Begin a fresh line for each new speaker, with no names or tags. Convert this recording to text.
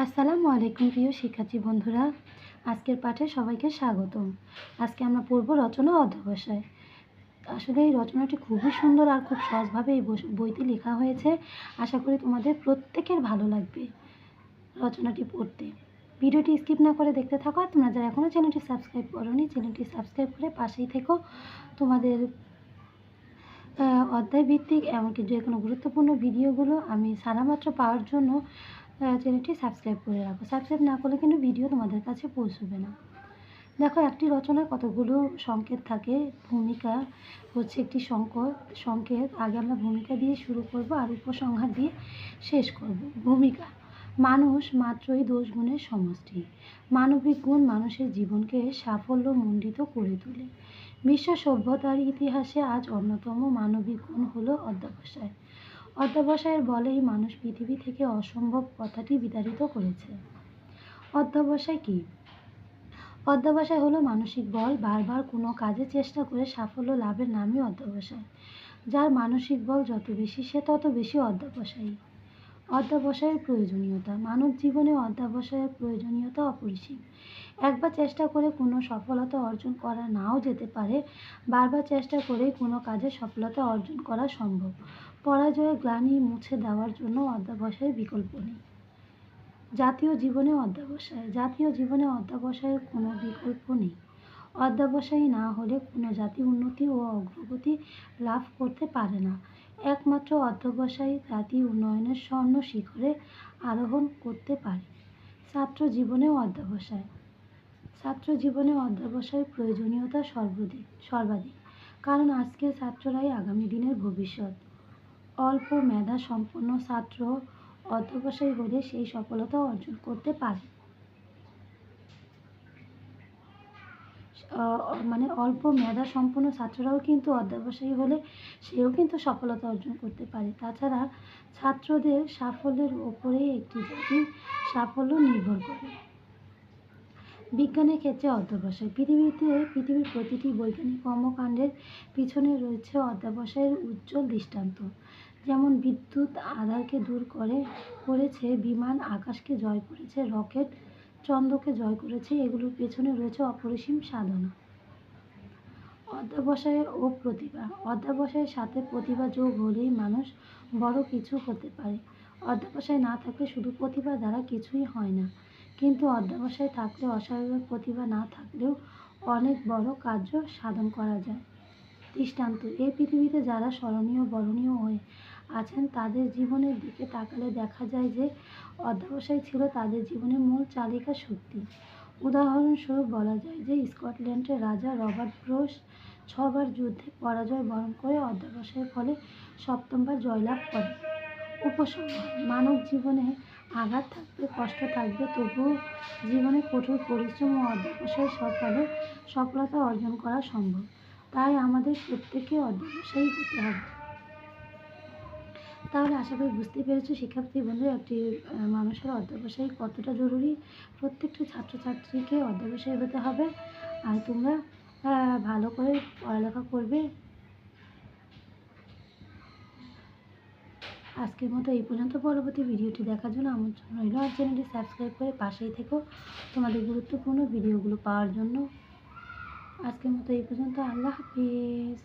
আসসালামু আলাইকুম প্রিয় শিক্ষার্থী বন্ধুরা। আজকের পাঠে সবাইকে স্বাগতম। আজকে আমরা পড়ব রচনা অধ্যবসায়। আসলে এই রচনাটি খুবই সুন্দর আর খুব সহজভাবে এই বইতে লেখা হয়েছে। আশা করি তোমাদের প্রত্যেকের ভালো লাগবে রচনাটি পড়তে। ভিডিওটি স্কিপ না করে দেখতে থাকো আর তোমরা যারা এখনও চ্যানেলটি সাবস্ক্রাইব করোনি, চ্যানেলটি সাবস্ক্রাইব করে পাশেই থেকো। তোমাদের অধ্যায় ভিত্তিক এমনকি যে কোনো গুরুত্বপূর্ণ ভিডিওগুলো আমি সারামাত্র পাওয়ার জন্য চ্যানেলটি সাবস্ক্রাইব করে রাখো। সাবস্ক্রাইব না করলে কিন্তু ভিডিও তোমাদের কাছে পৌঁছবে না। দেখো, একটি রচনায় কতগুলো সংকেত থাকে। ভূমিকা হচ্ছে একটি সংকট সংকেত, আগে আমরা ভূমিকা দিয়ে শুরু করব আর উপসংহার দিয়ে শেষ করব। ভূমিকা, মানুষ মাত্রই দোষ গুণের সমষ্টি। মানবিক গুণ মানুষের জীবনকে সাফল্য মণ্ডিত করে তোলে। বিশ্ব সভ্যতার ইতিহাসে আজ অন্যতম মানবিক গুণ হলো অধ্যবসায়। অধ্যবসায়ের বলেই মানুষ পৃথিবী থেকে অসম্ভব কথাটি বিতাড়িত করেছে। অধ্যবসায় কি? অধ্যবসায় হলো মানসিক বল বারবার কোনো কাজে চেষ্টা করে সাফল্য লাভের নামই অধ্যবসায়। যার মানসিক বল যত বেশি সে তত বেশি অধ্যবসায়ী। অধ্যবসায়ের প্রয়োজনীয়তা মানব জীবনে অধ্যবসায়ের প্রয়োজনীয়তা অপরিসীম। একবার চেষ্টা করে কোনো সফলতা অর্জন করা নাও যেতে পারে, বারবার চেষ্টা করেই কোনো কাজে সফলতা অর্জন করা সম্ভব। পরাজয়ের গ্লানি মুছে দেওয়ার জন্য অধ্যবসায়ের বিকল্প নেই। জাতীয় জীবনে অধ্যবসায়, জাতীয় জীবনে অধ্যবসায়ের কোনো বিকল্প নেই। অধ্যবসায়ী না হলে কোনো জাতি উন্নতি ও অগ্রগতি লাভ করতে পারে না। একমাত্র অধ্যবসায়ী জাতি উন্নয়নের স্বর্ণ শিখরে আরোহণ করতে পারে। ছাত্র জীবনেও অধ্যবসায়। ছাত্র জীবনে অধ্যবসায়ের প্রয়োজনীয়তা সর্বাধিক সর্বাধিক। কারণ আজকের ছাত্ররাই আগামী দিনের ভবিষ্যৎ। অল্প মেধা সম্পন্ন ছাত্র অধ্যবসায়ী হলে সেই সফলতা অর্জন করতে পারে। মানে অল্প মেধা সম্পন্ন ছাত্ররাও কিন্তু অধ্যবসায়ী হলে সেও কিন্তু সফলতা অর্জন করতে পারে। তাছাড়া ছাত্রদের সাফল্যের ওপরেই একটি জাতির সাফল্য নির্ভর করে। বিজ্ঞানের ক্ষেত্রে অধ্যবসায়। পৃথিবীতে পৃথিবীর প্রতিটি বৈজ্ঞানিক কর্মকাণ্ডের পিছনে রয়েছে অধ্যবসায়ের উজ্জ্বল দৃষ্টান্ত। যেমন বিদ্যুৎ আধারকে দূর করে, করেছে বিমান, আকাশকে জয় করেছে রকেট চন্দ্রকে জয় করেছে, এগুলোর পেছনে রয়েছে অপরিসীম সাধনা। অধ্যাবসায় ও প্রতিভা। অধ্যাবসায়ের সাথে প্রতিভা যোগ হলেই মানুষ বড় কিছু হতে পারে। অধ্যাবসায় না থাকলে শুধু প্রতিভা দ্বারা কিছুই হয় না। কিন্তু অধ্যবসায় থাকলে অস্বাভাবিক প্রতিভা না থাকলেও অনেক বড় কার্য সাধন করা যায়। দৃষ্টান্ত। এই পৃথিবীতে যারা স্মরণীয়, বরণীয় হয়ে আছেন, তাদের জীবনের দিকে তাকালে দেখা যায় যে অধ্যবসায় ছিল তাদের জীবনের মূল চালিকা শক্তি। উদাহরণস্বরূপ বলা যায় যে স্কটল্যান্ডের রাজা রবার্ট ব্রোস ছবার যুদ্ধে পরাজয় বরণ করে অধ্যবসায়ের ফলে সপ্তমবার জয়লাভ করে উপসংহার, মানব জীবনে আঘাত থাকবে, কষ্ট থাকবে, তবুও জীবনে কঠোর পরিশ্রম ও অধ্যবসায়ের সফলে সফলতা অর্জন করা সম্ভব। তাই আমাদের প্রত্যেকে অধ্যবসায়ী হতে হবে। তাহলে আশা করি বুঝতে পেরেছ, শিক্ষার্থী বন্ধু একটি মানুষের অধ্যবসায়ী কতটা জরুরি? প্রত্যেকটি ছাত্রছাত্রীকে অধ্যবসায়ী হতে হবে। আর তোমরা ভালো করে পড়ালেখা করবে। আজকের মতো এই পর্যন্ত। পরবর্তী ভিডিওটি দেখার জন্য আমন্ত্রণ রইল, আর চ্যানেলটি সাবস্ক্রাইব করে পাশেই থেকো। তোমাদের গুরুত্বপূর্ণ ভিডিওগুলো পাওয়ার জন্য। আজকের মতো এই পর্যন্ত আল্লাহ হাফিজ